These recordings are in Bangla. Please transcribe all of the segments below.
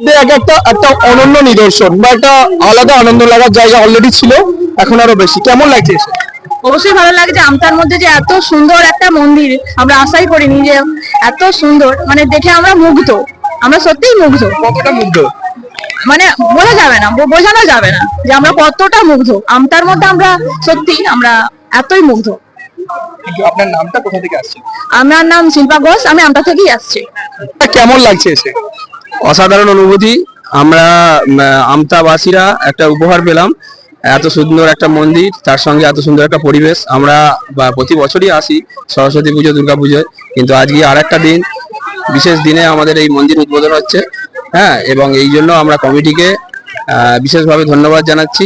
এক একটা একটা অনন্য নিদর্শন বা একটা আলাদা আনন্দ লাগার জায়গা অলরেডি ছিল এখন আরও বেশি। কেমন লাগছে অবশ্যই ভালো লাগছে আমতার মধ্যে যে এত সুন্দর একটা মন্দির আমরা আশাই করিনি যে এত সুন্দর মানে দেখে আমরা মুগ্ধ। আমরা সত্যিই মুগ্ধ। কতটা মুগ্ধ? মানে বলা যাবে না বোঝানো যাবে না যে আমরা কতটা মুগ্ধ। আমতার মধ্যে আমরা সত্যি আমরা এতই মুগ্ধ। কিন্তু আপনার নামটা কোথা থেকে আসছে? আমার নাম শিল্পা ঘোষ আমি আমতা থেকেই আসছি। কেমন লাগছে এসে? অসাধারণ অনুভূতি। আমরা আমতাবাসীরা একটা উপহার পেলাম। এত সুন্দর একটা মন্দির তার সঙ্গে এত সুন্দর একটা পরিবেশ। আমরা বা প্রতি বছরই আসি সরস্বতী পুজো দুর্গা পুজোয়। কিন্তু আজকে আর একটা দিন বিশেষ দিনে আমাদের এই মন্দির উদ্বোধন হচ্ছে। হ্যাঁ এবং এই জন্য আমরা কমিটিকে বিশেষভাবে ধন্যবাদ জানাচ্ছি।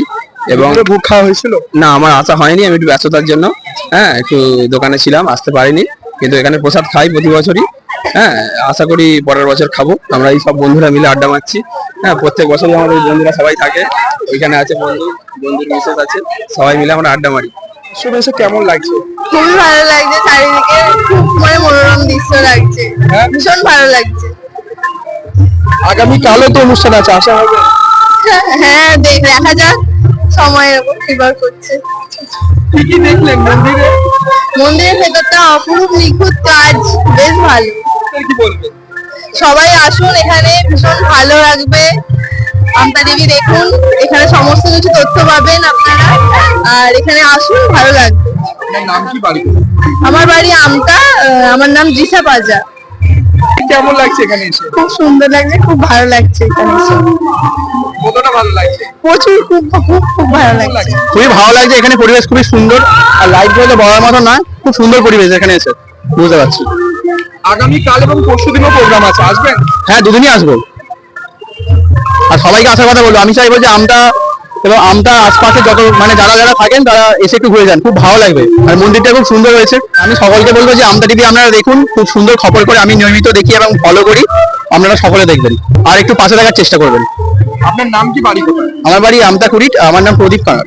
এবং এবং ভোগ খাওয়া হয়েছিল? না আমার আসা হয়নি আমি একটু ব্যস্ততার জন্য। হ্যাঁ একটু দোকানে ছিলাম আসতে পারিনি। কিন্তু এখানে প্রসাদ খাই প্রতি বছরই। হ্যাঁ আশা করি পরের বছর খাব। আমরা এই সব বন্ধুরা মিলে আড্ডা মারছি। হ্যাঁ প্রত্যেক বছরই আমাদের বন্ধুরা সবাই থাকে। ওইখানে আছে বন্ধু বন্ধুর বিশেষ আছে। সবাই মিলে আমরা আড্ডা মারি। শুনে এসে কেমন লাগছে? খুবই ভালো লাগছে চারিদিকে খুব মানে মনোরম দৃশ্য লাগছে। হ্যাঁ? ভীষণ ভালো লাগছে। আগামী কালও তো অনুষ্ঠান আছে আশা হবে। হ্যাঁ দেখ দেখা যাক। সময়ের উপর নির্ভর করছে। কি কি দেখলেন মন্দিরে? মন্দিরের ভেতরটা অপরূপ নিখুঁত কাজ বেশ ভালো। কি বলবেন? সবাই আসুন এখানে ভীষণ ভালো লাগবে। আমতা দেবী দেখুন এখানে সমস্ত কিছু তথ্য পাবেন আপনারা। আর এখানে আসুন ভালো লাগবে। নাম কি বাড়ি? আমার বাড়ি আমতা আমার নাম জিসা পাজা। কেমন লাগছে এখানে এসে? খুব সুন্দর লাগছে খুব ভালো লাগছে এখানে এসে। কতটা ভালো লাগছে? প্রচুর খুব খুব খুব ভালো লাগছে। খুবই ভালো লাগছে এখানে পরিবেশ খুবই সুন্দর। আর লাইটগুলো তো বলার মতো নয় খুব সুন্দর পরিবেশ এখানে এসে। বুঝতে পারছি। আগামী কাল এবং পরশু দিনও প্রোগ্রাম আছে। আসবেন? হ্যাঁ দুদিনই আসব। আর সবাইকে আসার কথা বলব। আমি চাইব যে আমটা এবং আমটা আশপাশে যত মানে যারা যারা থাকেন তারা এসে একটু ঘুরে যান। খুব ভালো লাগবে। আর মন্দিরটা খুব সুন্দর হয়েছে। আমি সকলকে বলব যে আমটা টিভি আপনারা দেখুন খুব সুন্দর খবর করে আমি নিয়মিত দেখি এবং ফলো করি আপনারা সকলে দেখবেন। আর একটু পাশে থাকার চেষ্টা করবেন। আপনার নাম কি বাড়ি আমার বাড়ি আমতা কুড়িট আমার নাম প্রদীপ কানার।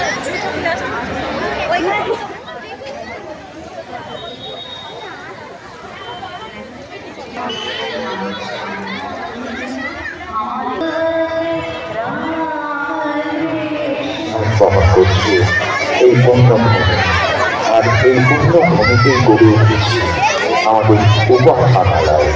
করছে এই পুণ্যভূমি আর এই পুণ্যভূমিতেই গড়ে উঠেছে আমাদের উপাসনালয়